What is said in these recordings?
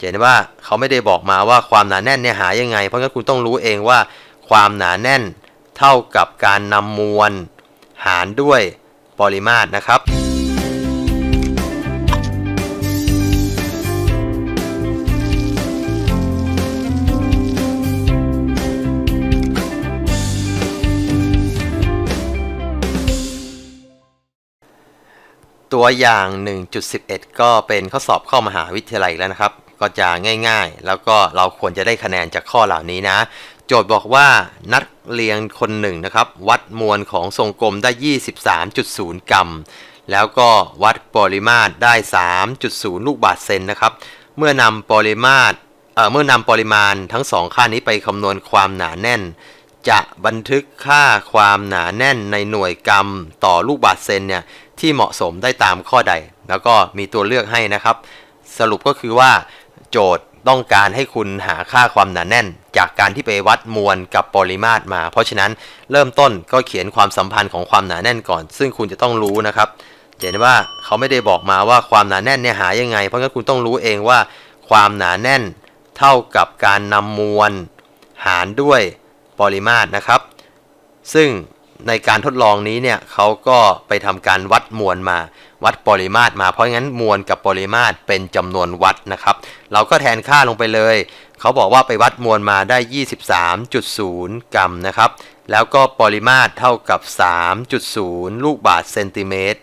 เห็นว่าเขาไม่ได้บอกมาว่าความหนาแน่นเนี่ยหายังไง เพราะงั้นคุณต้องรู้เองว่า ความหนาแน่นเท่ากับการนำมวล หารด้วยปริมาตรนะครับ ตัวอย่าง 1.11 ก็เป็นข้อสอบเข้ามหาวิทยาลัยแล้วนะครับ ก็จะง่ายๆ แล้วก็เราควรจะได้คะแนนจากข้อเหล่านี้นะ โจทย์บอกว่านักเรียนคนหนึ่งนะครับ วัดมวลของทรงกลมได้ 23.0 กรัม แล้วก็วัดปริมาตรได้ 3.0 ลูกบาศก์เซนนะครับ เมื่อนำปริมาตรเเมื่อนำปริมาณทั้งสองค่านี้ไปคำนวณความหนาแน่น จะบันทึกค่าความหนาแน่นในหน่วยกรัมต่อลูกบาศก์เซนเนี่ยที่เหมาะสมได้ตามข้อใด แล้วก็มีตัวเลือกให้นะครับ สรุปก็คือว่า โจทย์ต้องการให้คุณหาค่าความหนาแน่น จากการที่ไปวัดมวลกับปริมาตรมา เพราะฉะนั้นเริ่มต้นก็เขียนความสัมพันธ์ของความหนาแน่นก่อน ซึ่งคุณจะต้องรู้นะครับเห็นว่าเขาไม่ได้บอกมาว่าความหนาแน่นเนี่ยหายังไง เพราะงั้นคุณต้องรู้เองว่า ความหนาแน่นเท่ากับการนำมวลหารด้วยปริมาตรนะครับ ซึ่ง ในการทดลองนี้เนี่ยเขาก็ไปทำการวัดมวลมา วัดปริมาตรมา เพราะงั้นมวลกับปริมาตรเป็นจำนวนวัดนะครับ เราก็แทนค่าลงไปเลย เขาบอกว่าไปวัดมวลมาได้ 23.0 กรัมนะครับ แล้วก็ปริมาตรเท่ากับ 3.0 ลูกบาศก์เซนติเมตร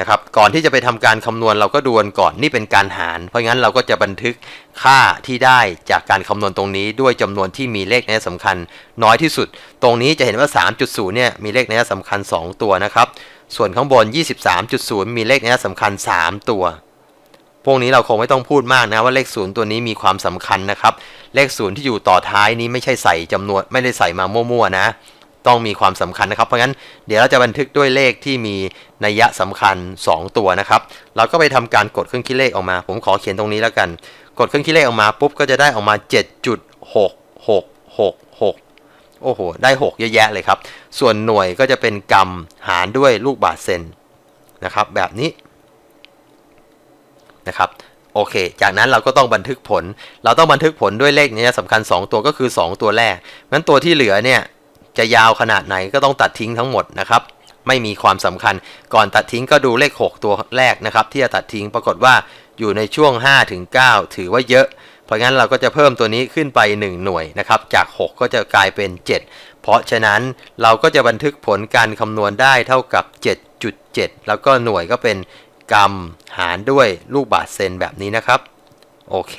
นะครับก่อนที่จะไปทำการคำนวณเราก็ดูนก่อนนี่เป็นการหาร เพราะงั้นเราก็จะบันทึกค่าที่ได้จากการคำนวณตรงนี้ด้วยจำนวนที่มีเลขนัยสำคัญน้อยที่สุด ตรงนี้จะเห็นว่า 3.0เนี่ยมีเลขนัยสำคัญ 2 ตัวนะครับ ส่วนข้างบน 23.0 มีเลขนัยสำคัญ 3 ตัว พวกนี้เราคงไม่ต้องพูดมากนะว่าเลขศูนย์ตัวนี้มีความสำคัญนะครับ เลขศูนย์ที่อยู่ต่อท้ายนี้ไม่ใช่ใส่จำนวนไม่ได้ใส่มามั่วๆนะ ต้องมีความสำคัญนะครับ เพราะงั้นเดี๋ยวเราจะบันทึกด้วยเลขที่มีนัยยะสำคัญ 2 ตัวนะครับ เราก็ไปทำการกดเครื่องคิดเลขออกมา ผมขอเขียนตรงนี้แล้วกัน กดเครื่องคิดเลขออกมาปุ๊บก็จะได้ออกมา7.666 โอ้โห ได้ 6 เยอะแยะเลยครับ ส่วนหน่วยก็จะเป็นกรัมหารด้วยลูกบาศก์เซนนะครับ แบบนี้นะครับโอเค จากนั้นเราก็ต้องบันทึกผล เราต้องบันทึกผลด้วยเลขนี้สำคัญ 2 ตัวก็คือ 2 ตัวแรก งั้นตัวที่เหลือเนี่ย จะยาวขนาดไหนก็ต้องตัดทิ้งทั้งหมดนะครับไม่มีความสำคัญ ก่อนตัดทิ้งก็ดูเลข 6 ตัวแรกนะครับ ที่จะตัดทิ้งปรากฏว่าอยู่ในช่วง 5 ถึง 9 ถือว่าเยอะ เพราะงั้นเราก็จะเพิ่มตัวนี้ขึ้นไป 1 หน่วยนะครับ จาก 6 ก็จะกลายเป็น 7 เพราะฉะนั้นเราก็จะบันทึกผลการคำนวณได้เท่ากับ 7.7 แล้วก็หน่วยก็เป็นกรัมหารด้วยลูกบาศก์เซนแบบนี้นะครับ โอเค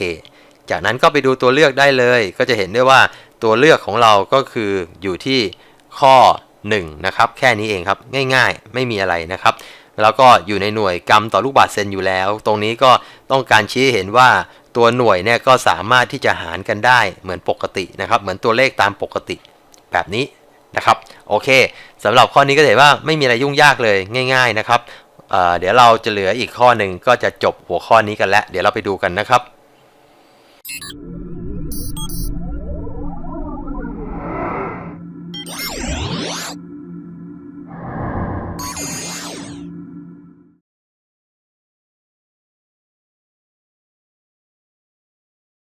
จากนั้นก็ไปดูตัวเลือกได้เลย ก็จะเห็นได้ว่า ตัวเลือกของเราก็คืออยู่ที่ข้อ 1 นะครับ แค่นี้เองครับ ง่ายๆ ไม่มีอะไรนะครับ แล้วก็อยู่ในหน่วยกรัมต่อลูกบาศก์เซนอยู่แล้ว ตรงนี้ก็ต้องการชี้เห็นว่าตัวหน่วยเนี่ยก็สามารถที่จะหารกันได้เหมือนปกตินะครับ เหมือนตัวเลขตามปกติแบบนี้นะครับ โอเคสำหรับข้อนี้ก็เห็นว่าไม่มีอะไรยุ่งยากเลยง่าย ๆนะครับเเดี๋ยวเราจะเหลืออีกข้อหนึ่งก็จะจบหัวข้อนี้กันแล้ว เดี๋ยวเราไปดูกันนะครับ